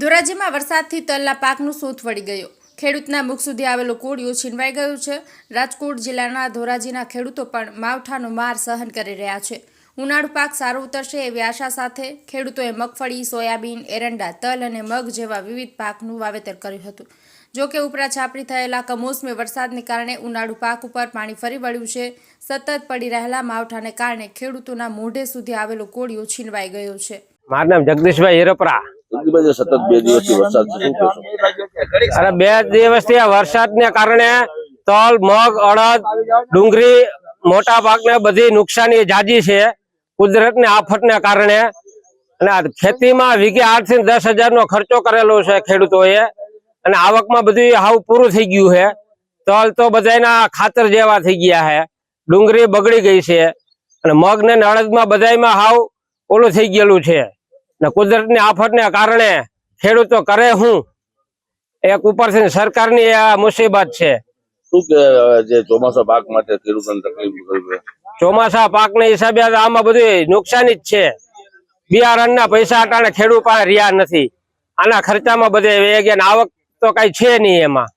ધોરાજીમાં વરસાદથી તલના પાકનું સૂત વળી ગયો. ખેડૂતના મુખ સુધી આવેલો કોળિયો છીનવાઈ ગયું છે. રાજકોટ જિલ્લાના ધોરાજીના ખેડૂતો પણ માવઠાનો માર સહન કરી રહ્યા છે. ઉનાળુ પાક સારો ઉતરશે એવી આશા સાથે ખેડૂતોએ મગફળી, સોયાબીન, એરંડા, તલ અને મગ જેવા વિવિધ પાકનું વાવેતર કર્યું હતું. જોકે ઉપરા છાપરી થયેલા કમોસમી વરસાદને કારણે ઉનાળુ પાક ઉપર પાણી ફરી વળ્યું છે. સતત પડી રહેલા માવઠાને કારણે ખેડૂતોના મોઢે સુધી આવેલો કોળિયો છીનવાઈ ગયો છે. મારું નામ જગદીશભાઈ હિરપરા. જગદીશભાઈ સતત બે દિવસથી વરસાદ અરે બે દિવસથી આ વરસાદને કારણે તલ મગ અડદ ડુંગળી મોટા પાકને બધી નુકસાની જાજી છે કુદરતની આફતને કારણે અને ખેતીમાં વીઘે આઠથી દસ હજારનો ખર્ચો કરેલો છે ખેડૂતોએ અને આવકમાં બધું હાવ પૂરું થઈ ગયું છે તલ તો બધાના ખાતર જેવા થઈ ગયા છે ડુંગળી બગડી ગઈ છે અને મગ ને અડદમાં બધામાં હાવ ઓલું થઈ ગયેલું છે ને કુદરતની આફતને કારણે ખેડૂતો કરે હું? એક ઉપરથી સરકારની આ મુસીબત છે. જે ચોમાસા પાક માટે ખેડૂતોને તકલીફ ચોમાસા પાકના હિસાબે આમાં બધું નુકસાની જ છે. બિયારણના પૈસા અટાણે ખેડૂત પાસે રહ્યા નથી. આના ખર્ચામાં બધે આવક તો કઈ છે નહીં એમાં.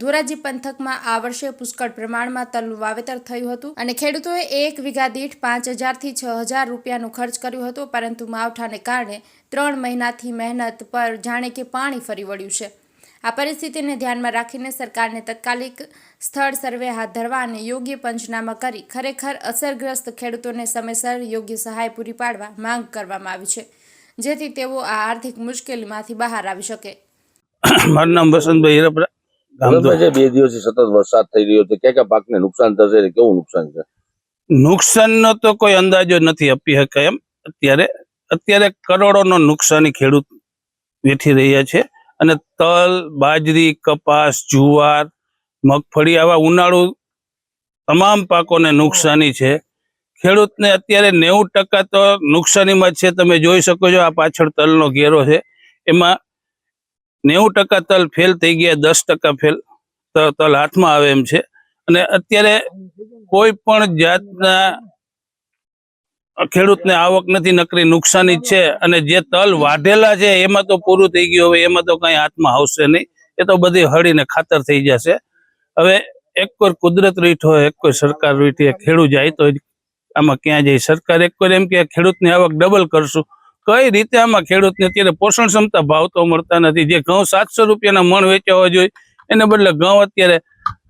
ધોરાજી પંથકમાં આ વર્ષે પુષ્કળ પ્રમાણમાં તલનું વાવેતર થયું હતું અને ખેડૂતોએ એક વીઘા દીઠ પાંચ હજારથી છ હજાર રૂપિયાનો ખર્ચ કર્યો હતો, પરંતુ માવઠાને કારણે ત્રણ મહિનાથી મહેનત પર જાણે કે પાણી ફરી વળ્યું છે. આ પરિસ્થિતિને ધ્યાનમાં રાખીને સરકારને તત્કાલિક સ્થળ સર્વે હાથ ધરવા અને યોગ્ય પંચનામા કરી ખરેખર અસરગ્રસ્ત ખેડૂતોને સમયસર યોગ્ય સહાય પૂરી પાડવા માંગ કરવામાં આવી છે, જેથી તેઓ આ આર્થિક મુશ્કેલીમાંથી બહાર આવી શકે. મારું નામ વસંતભાઈ હિરપરા જે બે દિવસથી સતત વરસાદ થઈ રહ્યો છે. ક્યાં ક્યાં પાકને નુકસાન થશે કેવું નુકસાન છે? નુકસાનનો તો કોઈ અંદાજો નથી આપી શકાય એમ. અત્યારે અત્યારે કરોડોનો નુકસાની ખેડૂત વેઠી રહ્યા છે. અને તલ બાજરી કપાસ જુવાર મગફળી આવા ઉનાળુ તમામ પાકોને નુકસાની છે. ખેડૂતને અત્યારે નેવું ટકા તો નુકસાનીમાં છે. તમે જોઈ શકો છો આ પાછળ તલનો ઘેરો છે. એમાં નેવું ટકા તલ ફેલ થઈ ગયા, દસ ટકા ફેલ તલ હાથમાં આવે એમ છે. અને અત્યારે કોઈ પણ જાતના ખેડૂતને આવક નથી, નકરી નુકસાની છે અને જે તલ વાઢેલા છે, એમાં તો પૂરું થઈ ગયું, હવે એમાં તો કઈ હાથમાં આવશે નહીં. એ તો બધી હળીને ખાતર થઈ જશે. હવે એક કોઈ કુદરત રીઠ હોય, એક કોઈ સરકાર રીઠ ખેડૂત જાય તો આમાં ક્યાં જાય? સરકાર એક કોઈ એમ કે ખેડૂતની આવક ડબલ કરશું. કઈ રીતે આમાં ખેડૂતને અત્યારે પોષણ ક્ષમતા ભાવ તો મળતા નથી? જે ઘઉં સાતસો રૂપિયાના મણ વેચાવા જોઈએ એને બદલે ઘઉં અત્યારે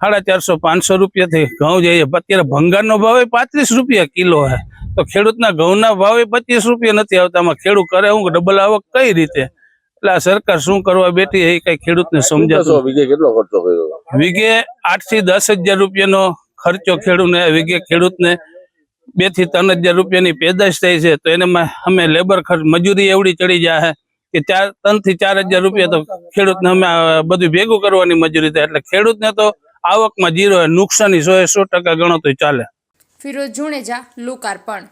સાડા ચારસો પાંચસો રૂપિયાથી ઘઉં જઈએ. અત્યારે ભંગારનો ભાવ પાંત્રીસ રૂપિયા કિલો હે તો ખેડૂતના ઘઉંના ભાવે પચીસ રૂપિયા નથી આવતા. આમાં ખેડૂત કરે હું ડબલ આવક કઈ રીતે? એટલે આ સરકાર શું કરવા બેઠી એ કઈ ખેડૂતને ને સમજાતો સમજાતું વીઘે કેટલો ખર્ચો કર્યો? વીઘે આઠથી દસ હજાર રૂપિયાનો ખર્ચો ખેડૂતને વીઘે ખેડૂતને બેથી ત્રણ હજાર રૂપિયાની પેદાશ થાય છે, તો એને અમે લેબર ખર્ચ, મજૂરી એવડી ચડી જાય કે ચાર ત્રણથી ચાર હજાર રૂપિયા તો ખેડૂતને અમે બધું ભેગું કરવાની મજૂરી થાય. એટલે ખેડૂતને તો આવકમાં જીરો નુકસાની સો સો ટકા ગણો તો ચાલે. ફિરોજ જુણેજા લોકાર્પણ.